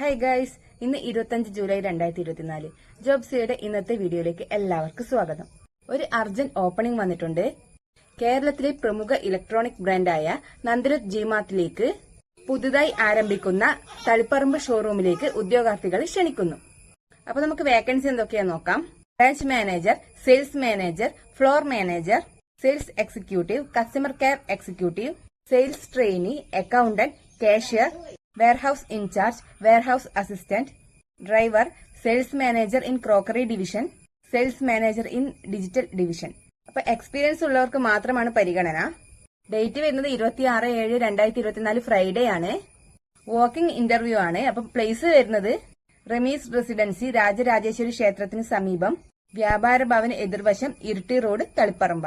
Hi guys ഇന്ന് ഇരുപത്തഞ്ച് July രണ്ടായിരത്തി ഇരുപത്തിനാല് ജോബ്സിയുടെ ഇന്നത്തെ വീഡിയോയിലേക്ക് എല്ലാവർക്കും സ്വാഗതം. ഒരു അർജന്റ് ഓപ്പണിംഗ് വന്നിട്ടുണ്ട്. കേരളത്തിലെ പ്രമുഖ ഇലക്ട്രോണിക് ബ്രാൻഡായ നന്ദരത് ജിമാത്തിലേക്ക് പുതുതായി ആരംഭിക്കുന്ന തളിപ്പറമ്പ് ഷോറൂമിലേക്ക് ഉദ്യോഗാർത്ഥികൾ ക്ഷണിക്കുന്നു. അപ്പൊ നമുക്ക് വേക്കൻസി എന്തൊക്കെയാ നോക്കാം. Branch manager sales manager floor manager sales executive customer care executive sales trainee accountant cashier warehouse in charge warehouse assistant driver sales manager in crockery division sales manager in digital division അപ്പൊ experience ഉള്ളവർക്ക് മാത്രമാണ് പരിഗണന. Date വരുന്നത് ഇരുപത്തി ആറ് ഏഴ് രണ്ടായിരത്തി ഇരുപത്തിനാല് ഫ്രൈഡേ ആണ്. വാക്കിംഗ് ഇന്റർവ്യൂ ആണ്. അപ്പൊ പ്ലേസ് വരുന്നത് റമീസ് റെസിഡൻസി രാജരാജേശ്വരി ക്ഷേത്രത്തിന് സമീപം. വ്യാപാര ഭവൻ എതിർവശം ഇരുട്ടി റോഡ് തളിപ്പറമ്പ.